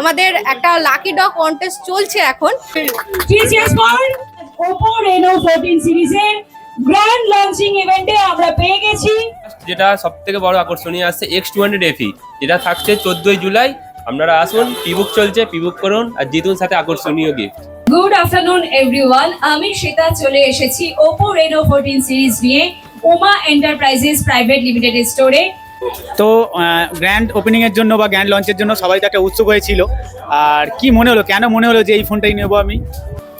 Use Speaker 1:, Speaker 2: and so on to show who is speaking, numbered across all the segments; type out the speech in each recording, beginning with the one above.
Speaker 1: আমাদের একটা lucky dog contest চলছে এখন।
Speaker 2: Reno 14 সিরিজের গ্র্যান্ড লঞ্চিং ইভেন্টে আমরা পেয়ে গেছি।
Speaker 3: যেটা সব থেকে বড় আকর্ষণীয় আসছে এক্স টু হান্ড্রেড এফি যেটা থাকছে চোদ্দই জুলাই। আপনারা আসুন পিবুক চলছে পিবুক করুন আর জিতুন সাথে আকর্ষণীয় গিফট
Speaker 2: গুড আফটারনুন এভরিওয়ান আমি শ্বেতা চলে এসেছি Oppo Reno 14 সিরিজ নিয়ে উমা এন্টারপ্রাইজেস প্রাইভেট লিমিটেড স্টোরে
Speaker 4: তো গ্র্যান্ড ওপেনিংয়ের জন্য বা গ্র্যান্ড লঞ্চের জন্য সবাই তো একটা উৎসুক হয়েছিল। আর কি মনে হলো, কেন মনে হলো যে এই ফোনটাই নেব আমি?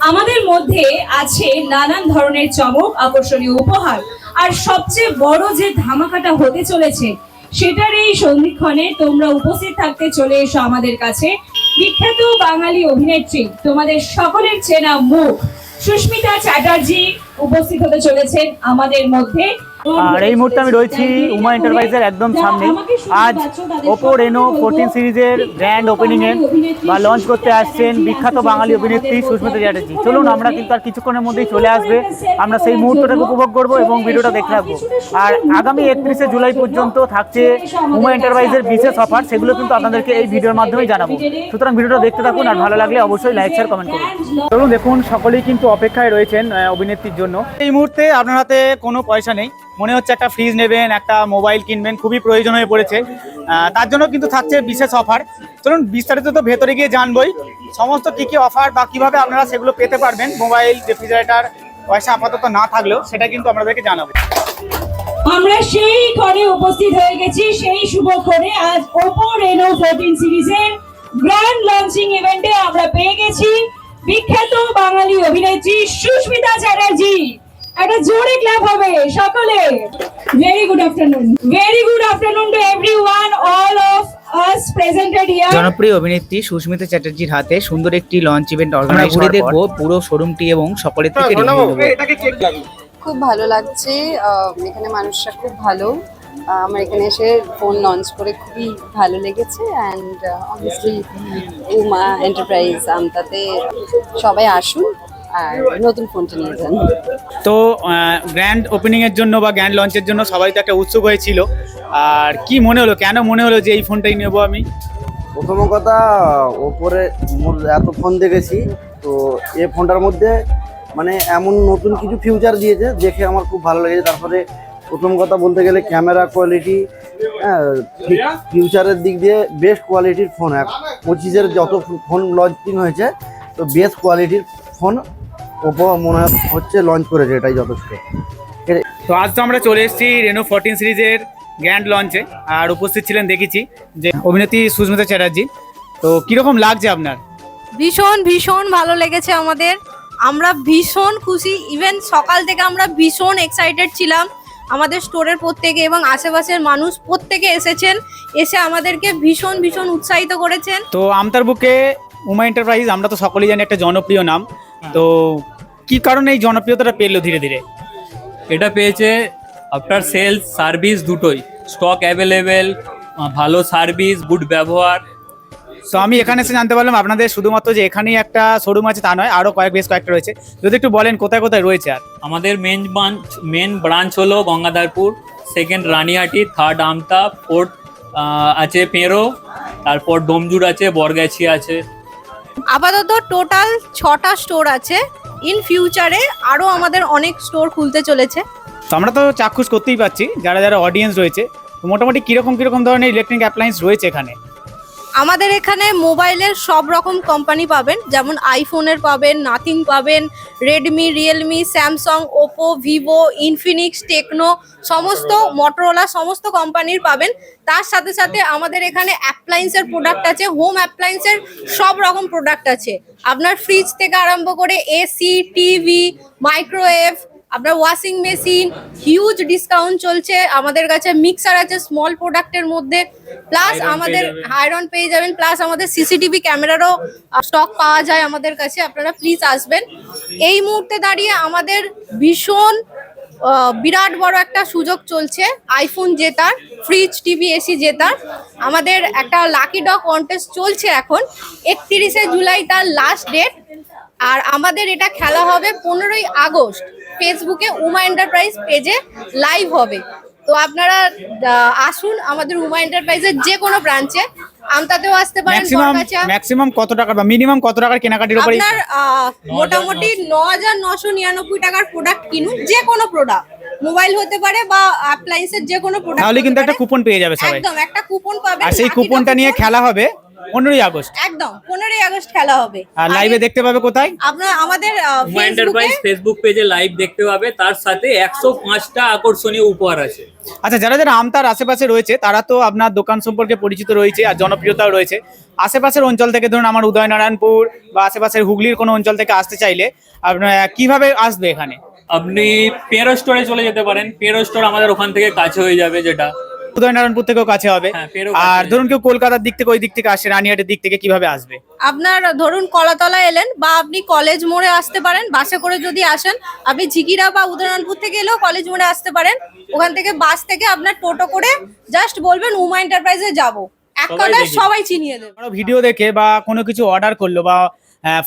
Speaker 2: আমাদের মধ্যে আছে নানান ধরনের চমক, আকর্ষণীয় উপহার। আর সবচেয়ে বড় যে ধামাকাটা হতে চলেছে, সেটার এই সন্ধিক্ষণে তোমরা উপস্থিত থাকতে চলে এসো আমাদের কাছে। বিখ্যাত বাঙালি অভিনেত্রী, তোমাদের সকলের চেনা মুখ সুস্মিতা চ্যাটার্জি উপস্থিত হতে চলেছেন আমাদের মধ্যে।
Speaker 4: আর এই মুহূর্তে আমি রয়েছি উমা এন্টারপ্রাইজের একদম সামনে আজ ওপো রেনো ফোরটিন সিরিজের গ্র্যান্ড ওপেনিং এর বা লঞ্চ করতে আসছেন বিখ্যাত বাঙালি অভিনেত্রী সুস্মিতা চ্যাটার্জি। চলুন, আমরা কিন্তু আর কিছুক্ষণের মধ্যেই চলে আসবে। আমরা সেই মুহূর্তটাকে উপভোগ করব এবং ভিডিওটা দেখে রাখব আর আগামী একত্রিশে জুলাই পর্যন্ত থাকছে উমা এন্টারপ্রাইজের বিশেষ অফার সেগুলো কিন্তু আপনাদেরকে এই ভিডিওর মাধ্যমেই জানাব। সুতরাং ভিডিওটা দেখতে থাকুন আর ভালো লাগলে অবশ্যই লাইক শেয়ার কমেন্ট করুন। চলুন, দেখুন, সকলেই কিন্তু অপেক্ষায় রয়েছেন অভিনেত্রীর জন্য। এই মুহূর্তে আপনার হাতে কোনো পয়সা নেই। মনে হচ্ছে একটা ফ্রিজ নেবেন, একটা মোবাইল কিনবেন, খুবই প্রয়োজন হয়ে পড়েছে। তার জন্য কিন্তু থাকছে বিশেষ অফার চলুন বিস্তারিত তো ভেতরে গিয়ে জানবই। সমস্ত কী কী অফার বা কীভাবে আপনারা সেগুলো পেতে পারবেন? মোবাইল রেফ্রিজারেটার পয়সা আপাতত না থাকলেও সেটা কিন্তু আপনাদেরকে জানাব।
Speaker 2: আমরা সেই ক্ষণে উপস্থিত হয়ে গেছি, সেই শুভ শুভক্ষণে আজ Oppo, Reno 14 সিরিজের গ্র্যান্ড লঞ্চিং ইভেন্টে আমরা পেয়ে গেছি। বিখ্যাত বাঙালি অভিনেত্রী সুস্মিতা চ্যাটার্জি। একটা জোরে ক্ল্যাপ হবে সকলে। Very good afternoon very good afternoon to everyone all of us presented here
Speaker 5: জনপ্রিয় অভিনেত্রী সুস্মিতা চ্যাটার্জির হাতে সুন্দর একটি লঞ্চ ইভেন্ট অর্গানাইজ ঘুরে দেখব পুরো। শোরুমটি এবং সকলের থেকে
Speaker 6: খুব ভালো লাগছে আহ, এখানে মানুষরা খুব ভালো। আহ, আমার এখানে এসে ফোন লঞ্চ করে খুবই ভালো লেগেছে অ্যান্ড অবভিয়াসলি উমা এন্টারপ্রাইজ আমতাতে সবাই আসুন। আর নতুন ফোনটা নিয়ে যান।
Speaker 4: তো গ্র্যান্ড ওপেনিং এর জন্য বা গ্র্যান্ড লঞ্চের জন্য সবাই তো একটা উৎসুক হয়েছিল। আর কি মনে হলো কেন মনে হলো যে এই ফোনটাই নেব আমি?
Speaker 7: প্রথম কথা ওপরে এত ফোন দেখেছি তো এই ফোনটার মধ্যে মানে এমন নতুন কিছু ফিউচার দিয়েছে দেখে আমার খুব ভালো লেগেছে। তারপরে প্রথম কথা বলতে গেলে ক্যামেরা কোয়ালিটি হ্যাঁ ফিউচারের দিক দিয়ে বেস্ট কোয়ালিটির ফোন এক পঁচিশের যত ফোন লঞ্চিং হয়েছে তো বেস্ট কোয়ালিটির ফোন ওপো মনে হচ্ছে লঞ্চ করেছে এটাই যথেষ্ট।
Speaker 4: তো আজ তো আমরা চলে এসেছি রেনো ফোরটিন সিরিজের গ্র্যান্ড লঞ্চে আর উপস্থিত ছিলেন দেখেছি যে অভিনেত্রী সুস্মিতা চ্যাটার্জি। তো কীরকম লাগছে আপনার?
Speaker 1: ভীষণ ভীষণ ভালো লেগেছে আমাদের। আমরা ভীষণ খুশি ইভেন সকাল থেকে আমরা ভীষণ এক্সাইটেড ছিলাম। আমাদের স্টোরের প্রত্যেকে এবং আশেপাশের মানুষ প্রত্যেকে এসেছেন এসে আমাদেরকে ভীষণ ভীষণ উৎসাহিত করেছেন।
Speaker 4: তো আমতার বুকে উমা এন্টারপ্রাইজ আমরা তো সকলেই জানি একটা জনপ্রিয় নাম। তো কি কারণে এই জনপ্রিয়তাটা পেল ধীরে ধীরে?
Speaker 8: এটা পেয়েছে আফটার সেলস সার্ভিস দুটোই স্টক অ্যাভেলেবেল ভালো সার্ভিস গুড ব্যবহার।
Speaker 4: তো আমি এখানে এসে জানতে পারলাম আপনাদের শুধুমাত্র যে এখানেই একটা শোরুম আছে তা নয় আরও কয়েক বেশ কয়েকটা রয়েছে। যদি একটু বলেন কোথায় কোথায় রয়েছে আর?
Speaker 8: আমাদের মেন ব্রাঞ্চ মেন ব্রাঞ্চ হলো Gangadharpur second Ranihati third Amta fourth আছে পেঁড়ো তারপর ডোমজুর আছে বরগাছি আছে।
Speaker 1: আপাতত টোটাল ছটা স্টোর আছে। ইন ফিউচারে আরও আমাদের অনেক স্টোর খুলতে চলেছে।
Speaker 4: তো আমরা তো চাক্ষুষ করতেই পাচ্ছি যারা যারা অডিয়েন্স রয়েছে মোটামুটি কীরকম কীরকম ধরনের ইলেকট্রিক অ্যাপ্লায়েন্স রয়েছে এখানে?
Speaker 1: আমাদের এখানে মোবাইলের সব রকম কোম্পানি পাবেন, যেমন আইফোনের পাবেন নাথিং পাবেন Redmi Realme Samsung Oppo Vivo Infinix Tecno সমস্ত মটোরোলা সমস্ত কোম্পানির পাবেন। তার সাথে সাথে আমাদের এখানে অ্যাপ্লায়েন্সের প্রোডাক্ট আছে হোম অ্যাপ্লায়েন্সের সব রকম প্রোডাক্ট আছে। আপনার ফ্রিজ থেকে আরম্ভ করে এসি টিভি মাইক্রোওয়েভ আপনার ওয়াশিং মেশিন হিউজ ডিসকাউন্ট চলছে। আমাদের কাছে মিক্সার আছে স্মল প্রোডাক্টের মধ্যে। প্লাস আমাদের আয়রন পেয়ে যাবেন। প্লাস আমাদের সিসিটিভি ক্যামেরারও স্টক পাওয়া যায় আমাদের কাছে। আপনারা প্লিজ আসবেন। এই মুহূর্তে দাঁড়িয়ে আমাদের ভীষণ বিরাট বড় একটা সুযোগ চলছে। আইফোন জেতার ফ্রিজ টিভি এসি জেতার। আমাদের একটা লাকি ডগ কন্টেস্ট চলছে এখন। একত্রিশে জুলাই তার লাস্ট ডেট আর আমাদের এটা খেলা হবে পনেরোই আগস্ট। ফেসবুকে উমা এন্টারপ্রাইজ পেজে লাইভ হবে। তো আপনারা আসুন আমাদের উমা এন্টারপ্রাইজের যে কোনো ব্রাঞ্চে আমতাতেও আসতে পারেন
Speaker 4: ম্যাক্সিমাম কত টাকার বা মিনিমাম কত টাকার কেনাকাটির উপরে
Speaker 1: আপনার আহ, মোটামুটি ন হাজার নশো নিরানব্বই টাকার প্রোডাক্ট কিনুন যে কোনো প্রোডাক্ট মোবাইল হতে পারে বা অ্যাপ্লায়েন্সের যে কোনো প্রোডাক্ট
Speaker 4: তাহলে কিন্তু একটা কুপন পেয়ে যাবে সবাই।
Speaker 1: একদম একটা কুপন পাবেন
Speaker 4: আর সেই কুপনটা নিয়ে খেলা হবে। পনেরোই আগস্ট।
Speaker 1: একদম পনেরোই আগস্ট খেলা হবে।
Speaker 4: আর লাইভে দেখতে পাবে কোথায়?
Speaker 1: আপনার আমাদের
Speaker 8: এন্টারপ্রাইজ ফেসবুক পেজে লাইভ দেখতে পাবে। তার সাথে একশো পাঁচটা আকর্ষণীয় উপহার আছে।
Speaker 4: আচ্ছা যারা যারা আমতার আশেপাশে রয়েছে তারা তো আপনার দোকান সম্পর্কে পরিচিত রয়েছে আর জনপ্রিয়তাও রয়েছে। আশেপাশের অঞ্চল থেকে ধরুন আমার উদয়নারায়ণপুর বা আশেপাশের হুগলির কোনো অঞ্চল থেকে আসতে চাইলে আপনার কীভাবে আসবে এখানে?
Speaker 8: আপনি পেরো স্টোরে চলে যেতে পারেন। পেরো স্টোর আমাদের ওখান থেকে কাছে হয়ে যাবে যেটা।
Speaker 4: উদয়নারায়ণপুর থেকেও কাছে হবে।
Speaker 8: হ্যাঁ,
Speaker 4: আর ধরুন কেউ কলকাতার দিক থেকে ওই দিক থেকে আসে রানিহাটের দিক থেকে কীভাবে আসবে?
Speaker 1: আপনার ধরুন কলাতলা এলেন বা আপনি কলেজ মোড়ে আসতে পারেন বাসে করে যদি আসেন আপনি ঝিকিরা বা উদয়নারায়ণপুর থেকে এলেও কলেজ মোড়ে আসতে পারেন। ওখান থেকে বাস থেকে আপনার টোটো করে জাস্ট বলবেন উমা এন্টারপ্রাইজে যাব। এক
Speaker 8: সবাই
Speaker 1: কথায় সবাই চিনিয়ে দেবে।
Speaker 4: ভিডিও দেখে বা কোনো কিছু অর্ডার করল বা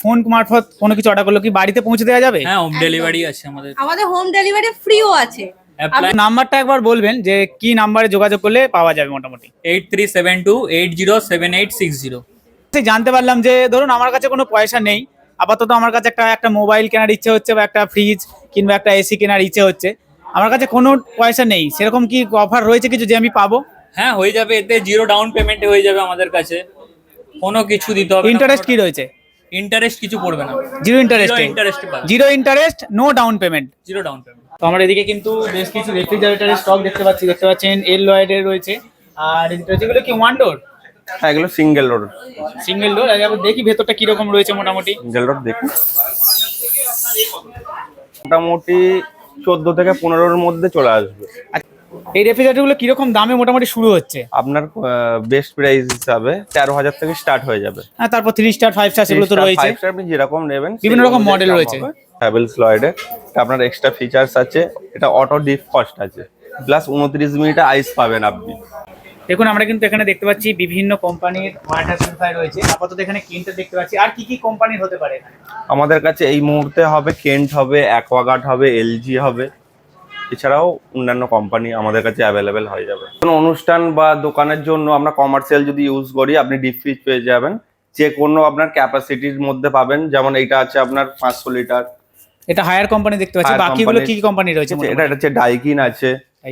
Speaker 4: ফোন মারফত কোনো কিছু অর্ডার করল কি বাড়িতে পৌঁছে দেওয়া যাবে?
Speaker 8: হ্যাঁ হোম ডেলিভারি আছে আমাদের।
Speaker 1: আমাদের হোম ডেলিভারি ফ্রিও আছে।
Speaker 4: নাম্বারটা একবার বলবেন যে কি নাম্বারে যোগাযোগ করলে পাওয়া যাবে মোটামুটি।
Speaker 8: Eight three seven two eight zero seven eight six zero
Speaker 4: জানতে পারলাম যে ধরুন আমার কাছে কোনো পয়সা নেই আপাতত আমার কাছে একটা একটা মোবাইল কেনার ইচ্ছে হচ্ছে বা একটা ফ্রিজ কিংবা একটা এসি কেনার ইচ্ছে হচ্ছে। আমার কাছে কোনো পয়সা নেই সেরকম কি অফার রয়েছে কিছু যে আমি পাবো?
Speaker 8: হ্যাঁ হয়ে যাবে এতে জিরো ডাউন পেমেন্টে হয়ে যাবে আমাদের কাছে। কোনো কিছু দিতে হবে
Speaker 4: ইন্টারেস্ট কি রয়েছে?
Speaker 8: ইন্টারেস্ট কিছু পড়বে না।
Speaker 4: Zero interest
Speaker 8: interest
Speaker 4: zero interest no down payment
Speaker 8: zero down payment
Speaker 4: তো আমরা এদিকে কিন্তু বেশ কিছু রেফ্রিজারেটরের স্টক দেখতে পাচ্ছি দেখতে পাচ্ছেন এল লয়েডের রয়েছে। আর এদিকে রয়েছে এগুলো কি ওয়ান ডোর
Speaker 9: হ্যাঁ এগুলো সিঙ্গেল ডোর
Speaker 4: সিঙ্গেল ডোর একবার দেখি ভেতরটা কীরকম রয়েছে মোটামুটি।
Speaker 9: সিঙ্গেল ডোর দেখুন। মোটামুটি চোদ্দ থেকে পনেরোর মধ্যে চলে আসবে।
Speaker 4: এই রেফ্রিজারেটরগুলো কীরকম দামে মোটামুটি শুরু হচ্ছে?
Speaker 9: আপনার বেস্ট প্রাইস হিসাবে তেরো হাজার থেকে স্টার্ট হয়ে যাবে।
Speaker 4: হ্যাঁ তারপর থ্রি স্টার ফাইভ স্টার সেগুলো তো রয়েছে।
Speaker 9: আপনি যেরকম নেবেন
Speaker 4: বিভিন্ন রকম মডেল রয়েছে।
Speaker 9: হ্যাভেলস লয়েডে আপনার এক্সট্রা ফিচার্স আছে এটা অটো ডিপ ফাস্ট আছে। প্লাস উনত্রিশ মিনিটে আইস পাবেন আপনি।
Speaker 4: দেখুন আমরা কিন্তু এখানে দেখতে পাচ্ছি বিভিন্ন কোম্পানির ওয়াটার পিউরিফায়ার রয়েছে। আপাতত এখানে কিনতে দেখতে পাচ্ছি। আর কি কি কোম্পানির হতে পারে
Speaker 9: আমাদের কাছে এই মুহূর্তে হবে কেন্ট হবে অ্যাকোয়াগার্ড হবে এলজি হবে। এছাড়াও অন্যান্য কোম্পানি আমাদের কাছে অ্যাভেলেবেল হয়ে যাবে। কোনো অনুষ্ঠান বা দোকানের জন্য আমরা কমার্শিয়াল যদি ইউজ করি আপনি ডিপ ফ্রিজ পেয়ে যাবেন। যে কোনো আপনার ক্যাপাসিটির মধ্যে পাবেন যেমন এইটা আছে আপনার পাঁচশো লিটার
Speaker 4: এটা হায়ার কোম্পানি দেখতে পাচ্ছি। বাকিগুলো কি কি কোম্পানি রয়েছে
Speaker 9: এটা এটা হচ্ছে ডাইকিন আছে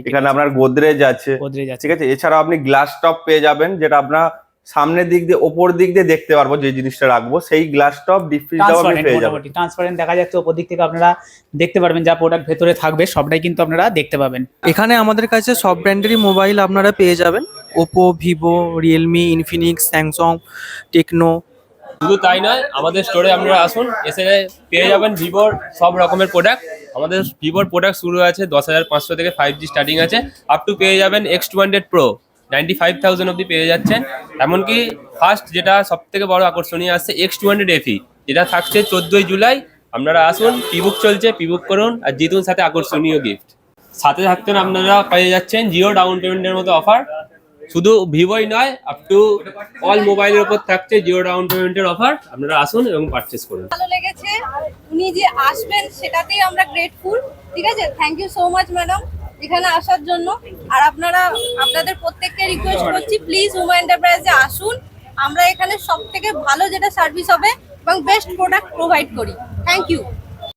Speaker 9: এখানে আপনার গোদরেজ আছে।
Speaker 4: গোদরেজ আছে।
Speaker 9: ঠিক আছে এছাড়াও আপনি গ্লাস টপ পেয়ে যাবেন যেটা আপনার সামনের দিক দিয়ে ওপর দিক দিয়ে দেখতে পারব যে জিনিসটা রাখব সেই গ্লাস টপ ডিপ ফ্রিজটাও আপনি
Speaker 4: ট্রান্সপারেন্ট
Speaker 9: পেয়ে যাবেন
Speaker 4: ট্রান্সপারেন্ট দেখা যাচ্ছে ওপর দিক থেকে আপনারা দেখতে পারবেন যা প্রোডাক্ট ভেতরে থাকবে সবটাই কিন্তু আপনারা দেখতে পাবেন।
Speaker 10: এখানে আমাদের কাছে সব ব্র্যান্ডেরই মোবাইল আপনারা পেয়ে যাবেন। Oppo Vivo Realme Infinix Samsung Tecno
Speaker 3: শুধু তাই নয় আমাদের স্টোরে আপনারা আসুন এসে পেয়ে যাবেন ভিভোর সব রকমের প্রোডাক্ট আমাদের ভিভোর প্রোডাক্ট শুরু আছে দশ হাজার পাঁচশো থেকে ফাইভ জি স্টার্টিং আছে। আপ টু পেয়ে যাবেন X two hundred pro ninety five thousand অব্দি পেয়ে যাচ্ছেন। এমনকি ফার্স্ট যেটা সব থেকে বড় আকর্ষণীয় আসছে এক্স টু হান্ড্রেড এফি যেটা থাকছে চোদ্দোই জুলাই। আপনারা আসুন পিবুক চলছে পিবুক করুন আর জিতুন সাথে আকর্ষণীয় গিফট সাথে থাকতেন আপনারা পেয়ে যাচ্ছেন জিও ডাউন পেমেন্টের মতো অফার শুধু ভিভোই নয় আপ টু অল মোবাইলের উপর থাকছে জিও ডাউন পেমেন্টের অফার আপনারা আসুন এবং পারচেস করুন।
Speaker 1: ভালো লেগেছে। উনি যে আসবেন, সেটাতেই আমরা গ্রেটফুল ঠিক আছে? Thank you so much madam এখানে আসার জন্য। আর আপনারা, আপনাদের প্রত্যেককে রিকোয়েস্ট করছি প্লিজ উমা এন্টারপ্রাইজে আসুন। আমরা এখানে সব থেকে ভালো যেটা সার্ভিস হবে এবং বেস্ট প্রোডাক্ট প্রোভাইড করি। Thank you